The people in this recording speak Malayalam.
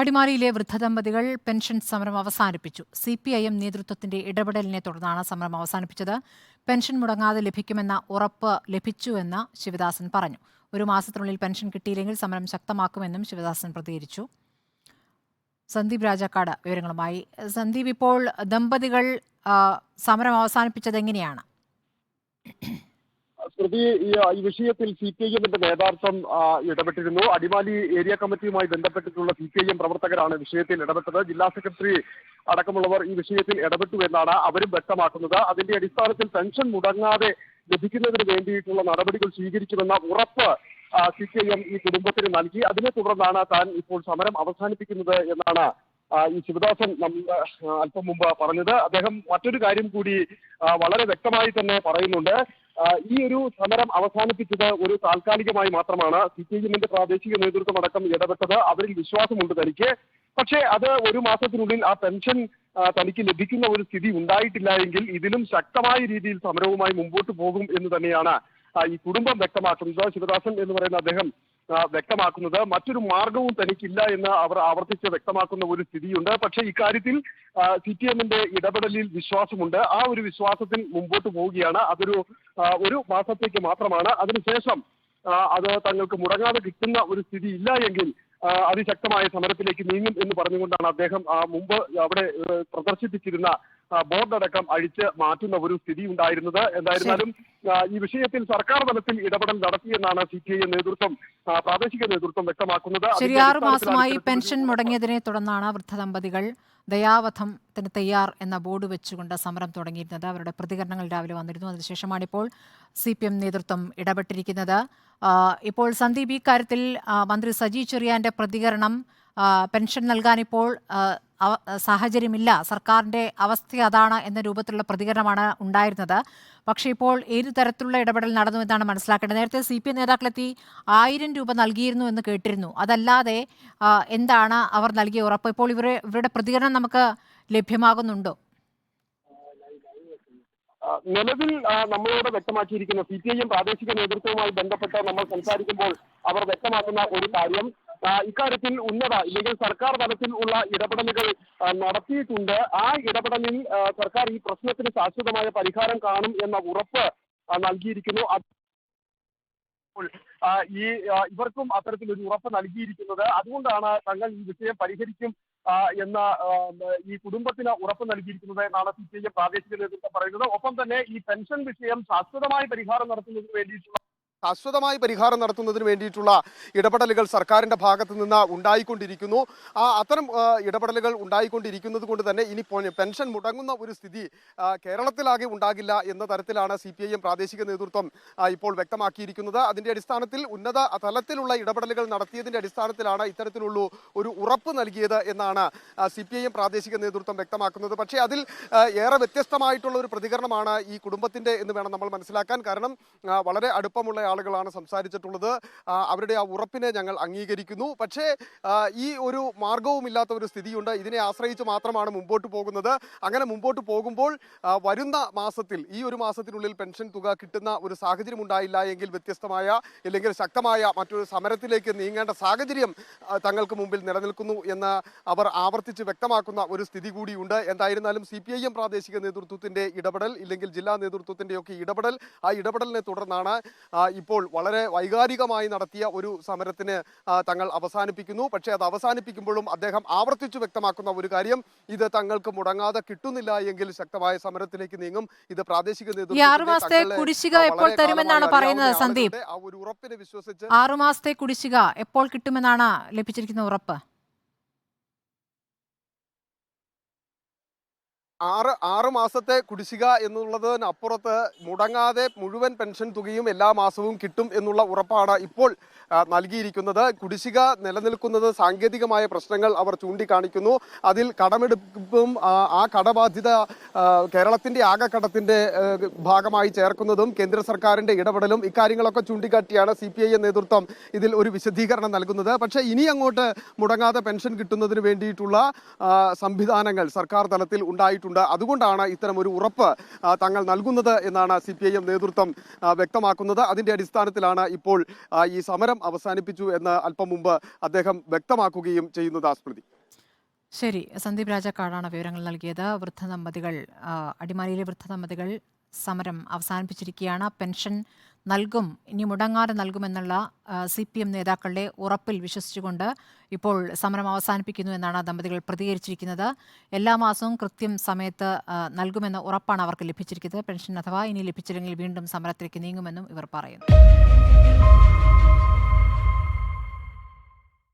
അടിമാലിയിലെ വൃദ്ധദമ്പതികൾ പെൻഷൻ സമരം അവസാനിപ്പിച്ചു. സി പി ഐ എം നേതൃത്വത്തിന്റെ ഇടപെടലിനെ തുടർന്നാണ് സമരം അവസാനിപ്പിച്ചത്. പെൻഷൻ മുടങ്ങാതെ ലഭിക്കുമെന്ന ഉറപ്പ് ലഭിച്ചുവെന്ന് ശിവദാസൻ പറഞ്ഞു. ഒരു മാസത്തിനുള്ളിൽ പെൻഷൻ കിട്ടിയില്ലെങ്കിൽ സമരം ശക്തമാക്കുമെന്നും ശിവദാസൻ പ്രതികരിച്ചു. സന്ദീപ് രാജാക്കാട് വിവരങ്ങളുമായി. സന്ദീപ് ഇപ്പോൾ ദമ്പതികൾ സമരം അവസാനിപ്പിച്ചത് എങ്ങനെയാണ് സ്മൃതി ഈ വിഷയത്തിൽ സി പി ഐ എമ്മിന്റെ നേതൃത്വം ഇടപെട്ടിരുന്നു. അടിമാലി ഏരിയ കമ്മിറ്റിയുമായി ബന്ധപ്പെട്ടിട്ടുള്ള സി പി ഐ എം പ്രവർത്തകരാണ് വിഷയത്തിൽ ഇടപെട്ടത്. ജില്ലാ സെക്രട്ടറി അടക്കമുള്ളവർ ഈ വിഷയത്തിൽ ഇടപെട്ടു എന്നാണ് അവരും വ്യക്തമാക്കുന്നത്. അതിന്റെ അടിസ്ഥാനത്തിൽ പെൻഷൻ മുടങ്ങാതെ ലഭിക്കുന്നതിന് വേണ്ടിയിട്ടുള്ള നടപടികൾ സ്വീകരിക്കുമെന്ന ഉറപ്പ് സി പി ഐ എം ഈ കുടുംബത്തിന് നൽകി. അതിനെ തുടർന്നാണ് താൻ ഇപ്പോൾ സമരം അവസാനിപ്പിക്കുന്നത് എന്നാണ് ഈ ശിവദാസൻ അല്പം മുമ്പ് പറഞ്ഞത്. അദ്ദേഹം മറ്റൊരു കാര്യം കൂടി വളരെ വ്യക്തമായി തന്നെ പറയുന്നുണ്ട്. ഈ ഒരു സമരം അവസാനിപ്പിച്ചത് ഒരു താൽക്കാലികമായി മാത്രമാണ്. സി പി എമ്മിന്റെ പ്രാദേശിക നേതൃത്വം അടക്കം ഇടപെട്ടത്. അവരിൽ വിശ്വാസമുണ്ട് തനിക്ക്. പക്ഷേ അത് ഒരു മാസത്തിനുള്ളിൽ ആ പെൻഷൻ തനിക്ക് ലഭിക്കുന്ന ഒരു സ്ഥിതി ഉണ്ടായിട്ടില്ല എങ്കിൽ ഇതിലും ശക്തമായ രീതിയിൽ സമരവുമായി മുമ്പോട്ട് പോകും എന്ന് തന്നെയാണ് ഈ കുടുംബം വ്യക്തമാക്കുന്നത്. ശിവദാസൻ എന്ന് പറയുന്ന അദ്ദേഹം വ്യക്തമാക്കുന്നത്. മറ്റൊരു മാർഗവും തനിക്കില്ല എന്ന് അവർ ആവർത്തിച്ച് വ്യക്തമാക്കുന്ന ഒരു സ്ഥിതിയുണ്ട്. പക്ഷേ ഇക്കാര്യത്തിൽ സി പി എമ്മിന്റെ ഇടപെടലിൽ വിശ്വാസമുണ്ട്. ആ ഒരു വിശ്വാസത്തിൽ മുമ്പോട്ട് പോവുകയാണ്. അതൊരു ഒരു മാസത്തേക്ക് മാത്രമാണ്. അതിനുശേഷം അത് തങ്ങൾക്ക് മുടങ്ങാതെ കിട്ടുന്ന ഒരു സ്ഥിതി ഇല്ല എങ്കിൽ അതിശക്തമായ സമരത്തിലേക്ക് നീങ്ങും എന്ന് പറഞ്ഞുകൊണ്ടാണ് അദ്ദേഹം ആ, മുമ്പ് അവിടെ പ്രദർശിപ്പിച്ചിരുന്ന ബോർഡടക്കം അഴിച്ച് മാറ്റുന്ന ഒരു സ്ഥിതി ഉണ്ടായിരുന്നത് എന്തായിരുന്നാലും ഈ വിഷയത്തിൽ സർക്കാർ തലത്തിൽ ഇടപെടൽ നടത്തിയെന്നാണ് സി പി ഐ നേതൃത്വം പ്രാദേശിക നേതൃത്വം വ്യക്തമാക്കുന്നത്. ശരി അതിന്റെ മാസമായി പെൻഷൻ മുടങ്ങിയതിനെ തുടർന്നാണ് വൃദ്ധദമ്പതികൾ ദയാവധത്തിന് തയ്യാർ എന്ന ബോർഡ് വെച്ചുകൊണ്ട് സമരം തുടങ്ങിയിരുന്നത്. അവരുടെ പ്രതികരണങ്ങൾ രാവിലെ വന്നിരുന്നു. അതിനുശേഷമാണ് ഇപ്പോൾ സി പി എം നേതൃത്വം ഇടപെട്ടിരിക്കുന്നത്. ഇപ്പോൾ സന്ദീപ് ഈ കാര്യത്തിൽ മന്ത്രി സജി ചെറിയാന്റെ പ്രതികരണം പെൻഷൻ നൽകാൻ ഇപ്പോൾ സാഹചര്യമില്ല. സർക്കാരിന്റെ അവസ്ഥ അതാണ് എന്ന രൂപത്തിലുള്ള പ്രതികരണമാണ് ഉണ്ടായിരുന്നത്. പക്ഷേ ഇപ്പോൾ ഏത് തരത്തിലുള്ള ഇടപെടൽ നടന്നു എന്നാണ് മനസ്സിലാക്കേണ്ടത്. നേരത്തെ സി പി എം നേതാക്കളെത്തി ആയിരം രൂപ നൽകിയിരുന്നു എന്ന് കേട്ടിരുന്നു. അതല്ലാതെ എന്താണ് അവർ നൽകിയ ഉറപ്പ്? ഇപ്പോൾ ഇവരെ ഇവരുടെ പ്രതികരണം നമുക്ക് ലഭ്യമാകുന്നുണ്ടോ? നിലവിൽ നമ്മളോട് വ്യക്തമാക്കിയിരിക്കുന്ന. സി പി ഐ പ്രാദേശിക നേതൃത്വവുമായി ബന്ധപ്പെട്ട് നമ്മൾ സംസാരിക്കുമ്പോൾ അവർ വ്യക്തമാക്കുന്ന ഒരു കാര്യം ഇക്കാര്യത്തിൽ ഉന്നത ഇല്ലെങ്കിൽ സർക്കാർ തലത്തിൽ ഉള്ള ഇടപെടലുകൾ നടത്തിയിട്ടുണ്ട്. ആ ഇടപെടലിൽ സർക്കാർ ഈ പ്രശ്നത്തിന് ശാശ്വതമായ പരിഹാരം കാണും എന്ന ഉറപ്പ് നൽകിയിരിക്കുന്നു. ഈ ഇവർക്കും ഇവർക്കും അത്തരത്തിലൊരു ഉറപ്പ് നൽകിയിരിക്കുന്നത്. അതുകൊണ്ടാണ് തങ്ങൾ ഈ വിഷയം പരിഹരിക്കും എന്ന ഈ കുടുംബത്തിന് ഉറപ്പ് നൽകിയിരിക്കുന്നത് എന്നാണ് സി പി ഐ പ്രാദേശിക നേതൃത്വം പറയുന്നത്. ഒപ്പം തന്നെ ഈ പെൻഷൻ വിഷയം ശാശ്വതമായ പരിഹാരം നടത്തുന്നതിന് വേണ്ടിയിട്ടുള്ള ശാശ്വതമായി പരിഹാരം നടത്തുന്നതിന് വേണ്ടിയിട്ടുള്ള ഇടപെടലുകൾ സർക്കാരിന്റെ ഭാഗത്ത് നിന്ന് ഉണ്ടായിക്കൊണ്ടിരിക്കുന്നു. ആ അത്തരം ഇടപെടലുകൾ ഉണ്ടായിക്കൊണ്ടിരിക്കുന്നത് കൊണ്ട് തന്നെ ഇനി പെൻഷൻ മുടങ്ങുന്ന ഒരു സ്ഥിതി കേരളത്തിലാകെ ഉണ്ടാകില്ല എന്ന തരത്തിലാണ് സി പി ഐ എം പ്രാദേശിക നേതൃത്വം ഇപ്പോൾ വ്യക്തമാക്കിയിരിക്കുന്നത്. അതിന്റെ അടിസ്ഥാനത്തിൽ ഉന്നത തലത്തിലുള്ള ഇടപെടലുകൾ നടത്തിയതിന്റെ അടിസ്ഥാനത്തിലാണ് ഇത്തരത്തിലുള്ള ഒരു ഉറപ്പ് നൽകിയത് എന്നാണ് സി പി ഐ എം പ്രാദേശിക നേതൃത്വം വ്യക്തമാക്കുന്നത്. പക്ഷേ അതിൽ ഏറെ വ്യത്യസ്തമായിട്ടുള്ള ഒരു പ്രതികരണമാണ് ഈ കുടുംബത്തിന്റെ എന്ന് വേണം നമ്മൾ മനസ്സിലാക്കാൻ. കാരണം വളരെ അടുപ്പമുള്ള ആളുകളാണ് സംസാരിച്ചിട്ടുള്ളത്. അവരുടെ ആ ഉറപ്പിനെ ഞങ്ങൾ അംഗീകരിക്കുന്നു. പക്ഷേ ഈ ഒരു മാർഗവുമില്ലാത്ത ഒരു സ്ഥിതിയുണ്ട്. ഇതിനെ ആശ്രയിച്ച് മാത്രമാണ് മുമ്പോട്ട് പോകുന്നത്. അങ്ങനെ മുമ്പോട്ട് പോകുമ്പോൾ വരുന്ന മാസത്തിൽ ഈ ഒരു മാസത്തിനുള്ളിൽ പെൻഷൻ തുക കിട്ടുന്ന ഒരു സാഹചര്യം ഉണ്ടായില്ല എങ്കിൽ വ്യത്യസ്തമായ ഇല്ലെങ്കിൽ ശക്തമായ മറ്റൊരു സമരത്തിലേക്ക് നീങ്ങേണ്ട സാഹചര്യം തങ്ങൾക്ക് മുമ്പിൽ നിലനിൽക്കുന്നു എന്ന് അവർ ആവർത്തിച്ച് വ്യക്തമാക്കുന്ന ഒരു സ്ഥിതി കൂടിയുണ്ട്. എന്തായിരുന്നാലും സി പി ഐ എം പ്രാദേശിക നേതൃത്വത്തിന്റെ ഇടപെടൽ ഇല്ലെങ്കിൽ ജില്ലാ നേതൃത്വത്തിന്റെ ഒക്കെ ഇടപെടൽ ആ ഇടപെടലിനെ തുടർന്നാണ് ഇപ്പോൾ വളരെ വൈകാരികമായി നടത്തിയ ഒരു സമരത്തിന് തങ്ങൾ അവസാനിപ്പിക്കുന്നു. പക്ഷേ അത് അവസാനിപ്പിക്കുമ്പോഴും അദ്ദേഹം ആവർത്തിച്ചു വ്യക്തമാക്കുന്ന ഒരു കാര്യം ഇത് തങ്ങൾക്ക് മുടങ്ങാതെ കിട്ടുന്നില്ല എങ്കിൽ ശക്തമായ സമരത്തിലേക്ക് നീങ്ങും. ഇത് പ്രാദേശിക നേതൃത്വം പറയുന്നത് സന്ദീപ്? ആ ഒരു ഉറപ്പിനെ വിശ്വസിച്ച് ആറുമാസത്തെ കുടിശ്ശിക എപ്പോൾ കിട്ടുമെന്നാണ് ലഭിച്ചിരിക്കുന്ന ഉറപ്പ്? ആറ് ആറ് മാസത്തെ കുടിശ്ശിക എന്നുള്ളതിനപ്പുറത്ത് മുടങ്ങാതെ മുഴുവൻ പെൻഷൻ തുകയും എല്ലാ മാസവും കിട്ടും എന്നുള്ള ഉറപ്പാണ് ഇപ്പോൾ നൽകിയിരിക്കുന്നത്. കുടിശ്ശിക നിലനിൽക്കുന്നത് സാങ്കേതികമായ പ്രശ്നങ്ങൾ അവർ ചൂണ്ടിക്കാണിക്കുന്നു. അതിൽ കടമെടുപ്പും ആ, കടബാധ്യത കേരളത്തിന്റെ ആകെക്കടത്തിന്റെ ആകെ ഭാഗമായി ചേർക്കുന്നതും കേന്ദ്ര സർക്കാരിന്റെ ഇടപെടലും ഇക്കാര്യങ്ങളൊക്കെ ചൂണ്ടിക്കാട്ടിയാണ് സി പി ഐ നേതൃത്വം ഇതിൽ ഒരു വിശദീകരണം നൽകുന്നത്. പക്ഷേ ഇനി അങ്ങോട്ട് മുടങ്ങാതെ പെൻഷൻ കിട്ടുന്നതിന് വേണ്ടിയിട്ടുള്ള സംവിധാനങ്ങൾ സർക്കാർ തലത്തിൽ ഉണ്ടായിട്ടുണ്ട്. നൽകിയിട്ടുണ്ട് അതുകൊണ്ടാണ് ഇത്തരം ഒരു ഉറപ്പ് തങ്ങൾ നൽകുന്നത് എന്നാണ് സി പി ഐ എം നേതൃത്വം വ്യക്തമാക്കുന്നത്. അതിന്റെ അടിസ്ഥാനത്തിലാണ് ഇപ്പോൾ ഈ സമരം അവസാനിപ്പിച്ചു എന്ന് അല്പം മുമ്പ് അദ്ദേഹം വ്യക്തമാക്കുകയും ചെയ്യുന്നത് സ്മൃതി. ശരി. സന്ദീപ് രാജാക്കാടാണ് വിവരങ്ങൾ നൽകിയത്. വൃദ്ധ ദമ്പതികൾ ആ, അടിമാലിയിലെ വൃദ്ധ ദമ്പതികൾ സമരം അവസാനിപ്പിച്ചിരിക്കുകയാണ്. പെൻഷൻ നൽകും ഇനി മുടങ്ങാതെ നൽകുമെന്നുള്ള സി പി എം നേതാക്കളുടെ ഉറപ്പിൽ വിശ്വസിച്ചുകൊണ്ട് ഇപ്പോൾ സമരം അവസാനിപ്പിക്കുന്നു എന്നാണ് ദമ്പതികൾ പ്രതികരിച്ചിരിക്കുന്നത്. എല്ലാ മാസവും കൃത്യം സമയത്ത് നൽകുമെന്ന ഉറപ്പാണ് അവർക്ക് ലഭിച്ചിരിക്കുന്നത്. പെൻഷൻ അഥവാ ഇനി ലഭിച്ചില്ലെങ്കിൽ വീണ്ടും സമരത്തിലേക്ക് നീങ്ങുമെന്നും ഇവർ പറയുന്നു.